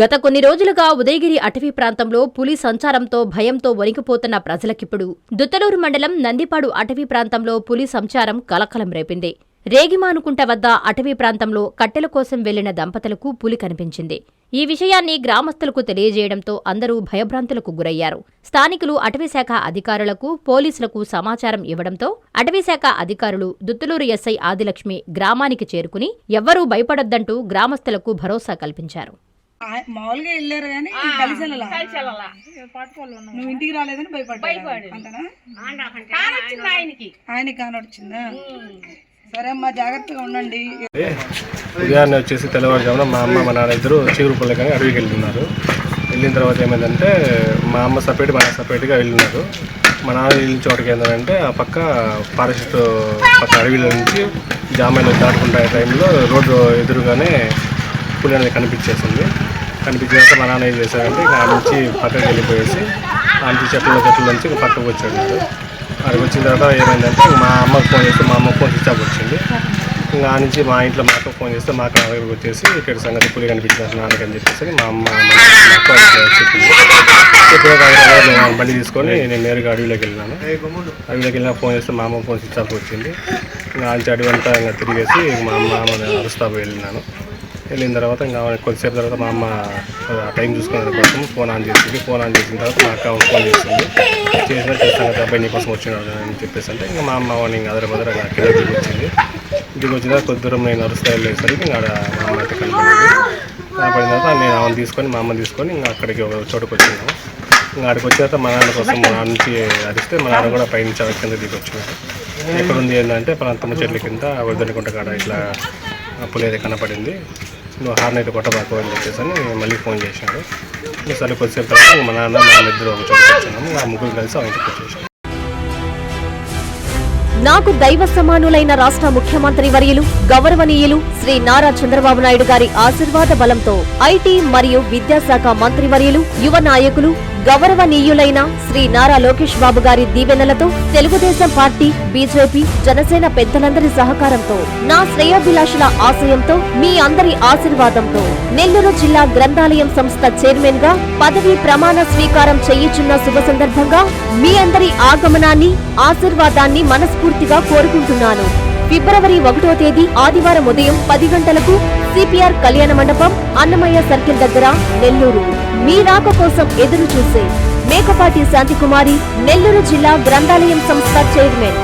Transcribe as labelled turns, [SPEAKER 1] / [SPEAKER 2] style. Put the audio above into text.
[SPEAKER 1] గత కొన్ని రోజులుగా ఉదయగిరి అటవీ ప్రాంతంలో పులి సంచారంతో భయంతో వణికిపోతున్న ప్రజలకిప్పుడు. దుత్తలూరు మండలం నందిపాడు అటవీ ప్రాంతంలో పులి సంచారం కలకలం రేపింది. రేగిమానుకుంట వద్ద అటవీ ప్రాంతంలో కట్టెల కోసం వెళ్ళిన దంపతులకు పులి కనిపించింది. ఈ విషయాన్ని గ్రామస్తులకు తెలియజేయడంతో అందరూ భయభ్రాంతులకు గురయ్యారు. స్థానికులు అటవీశాఖ అధికారులకు పోలీసులకు సమాచారం ఇవ్వడంతో అటవీశాఖ అధికారులు దుత్తులూరు ఎస్ఐ ఆదిలక్ష్మి గ్రామానికి చేరుకుని ఎవ్వరూ భయపడొద్దంటూ గ్రామస్తులకు భరోసా కల్పించారు.
[SPEAKER 2] మామూలుగా వెళ్ళారు కానీ కలిసి నువ్వు ఇంటికి రాలేదని భయపడ్డాడు అంతనా?
[SPEAKER 3] ఆయనకి.
[SPEAKER 2] ఆయన కానొచ్చిందా? సరే అమ్మా జాగ్రత్తగా ఉండండి.
[SPEAKER 4] ఉదయాన్నే వచ్చేసి తెల్లవారుజామున మా అమ్మ మా నాన్న ఇద్దరు చీగురుపల్లి కానీ అడవికి వెళ్తున్నారు వెళ్ళిన తర్వాత ఏమైందంటే మా అమ్మ సపరేట్ మా నాన్న సపరేట్గా వెళ్ళినారు. మా నాన్న వెళ్ళిన చోటకి ఏంటంటే ఆ పక్క ఫారెస్ట్ పక్క అడవిలో నుంచి జామాయిలు దాటుకుంటే టైంలో రోడ్డు ఎదురుగానే పులి అనేది కనిపించేసింది కనిపించాక మా నాన్న ఏం చేశారంటే ఇక ఆ నుంచి పక్కకి వెళ్ళిపోయేసి ఆ నుంచి చెట్ల చెట్ల నుంచి ఇంకా పక్కకు వచ్చాడు. అక్కడికి వచ్చిన తర్వాత ఏమైందంటే మా అమ్మకు ఫోన్ చేస్తే మా అమ్మ ఫోన్ స్విచ్ ఆఫ్ వచ్చింది. ఇంకా ఆ నుంచి మా ఇంట్లో మా అక్క ఫోన్ చేస్తే మా అక్క దగ్గరికి వచ్చేసి ఇక్కడ సంగతి పులి కనిపించారు నాన్నకి అని చెప్పేసి మా అమ్మ మా చెప్పింది. బండి తీసుకొని నేను నేరుగా అడవిలోకి వెళ్ళినాను అడవిలోకి వెళ్ళినా ఫోన్ చేస్తే మా అమ్మ ఫోన్ స్విచ్ ఆఫ్ వచ్చింది. ఇంకా ఆ నుంచి అడవి అంతా ఇంకా తిరిగేసి మా అమ్మ అమ్మ అరుస్తా పోయి వెళ్ళినాను. వెళ్ళిన తర్వాత ఇంకా కొద్దిసేపు తర్వాత మా అమ్మ టైం చూసుకునే కోసం ఫోన్ ఆన్ చేసింది. ఫోన్ ఆన్ చేసిన తర్వాత మా అక్క ఫోన్ చేసింది. చేసిన చేస్తాను అబ్బాయి నీ కోసం వచ్చినాడు అని చెప్పేసి అంటే ఇంకా మా అమ్మ వాడిని అదర బదర కింద దిగి వచ్చింది. దిగి వచ్చిన కొద్ది దూరం నేను అరుస్తా వెళ్ళేసరికి ఇంకా మా అమ్మ అయితే కనపడింది. కనపడిన తర్వాత నేను ఆమెను తీసుకొని మా అమ్మని తీసుకొని ఇంకా అక్కడికి ఒక చోటుకు వచ్చినాము. ఇంకా అక్కడికి వచ్చిన తర్వాత మా నాన్న కోసం మా నాన్న నుంచి అరిస్తే మా నాన్న కూడా పైనుంచి చాలా కింద దిగి వచ్చినాడు ఎక్కడ ఉంది ఏంటంటే ప్రాంతంలో చెట్ల కింద వద్దనుకుంట కాడ ఇట్లా పులి అయితే కనపడింది. నువ్వు హార్న్ అయితే కొట్టబాకు అని చెప్పేసి అని మళ్ళీ ఫోన్ చేశాడు. సరే కొద్దిసేపు తర్వాత మా నాన్న మా అమ్మ ఇద్దరు ఒక చోటుకి వచ్చినాము ఆ ముగ్గురు కలిసి ఆ ఇంటికి వచ్చేసాం.
[SPEAKER 1] నాకు దైవ సమానులైన రాష్ట్ర ముఖ్యమంత్రి వర్యులు గౌరవనీయులు శ్రీ నారా చంద్రబాబు నాయుడు గారి ఆశీర్వాద బలంతో ఐటీ మరియు విద్యాశాఖ మంత్రి వర్యులు యువ నాయకులు గౌరవనీయులైన శ్రీ నారా లోకేష్ బాబు గారి దీవెనలతో తెలుగుదేశం పార్టీ బీజేపీ జనసేన పెద్దలందరి సహకారంతో నా శ్రేయోభిలాషుల ఆశయంతో మీ అందరి ఆశీర్వాదంతో నెల్లూరు జిల్లా గ్రంథాలయం సంస్థ చైర్మన్గా పదవి ప్రమాణ స్వీకారం చేయుచున్న శుభ సందర్భంగా మీ అందరి ఆగమనాన్ని ఆశీర్వాదాన్ని మనస్ఫూర్తిగా కోరుకుంటున్నాను. ఫిబ్రవరి ఒకటో తేదీ ఆదివారం ఉదయం పది గంటలకు సిపిఆర్ కళ్యాణ మండపం అన్నమయ్య సర్కిల్ దగ్గర నెల్లూరు. మీ రాక కోసం ఎదురు చూసే మేకపాటి శాంతికుమారి నెల్లూరు జిల్లా గ్రంథాలయం సంస్థ చైర్మన్.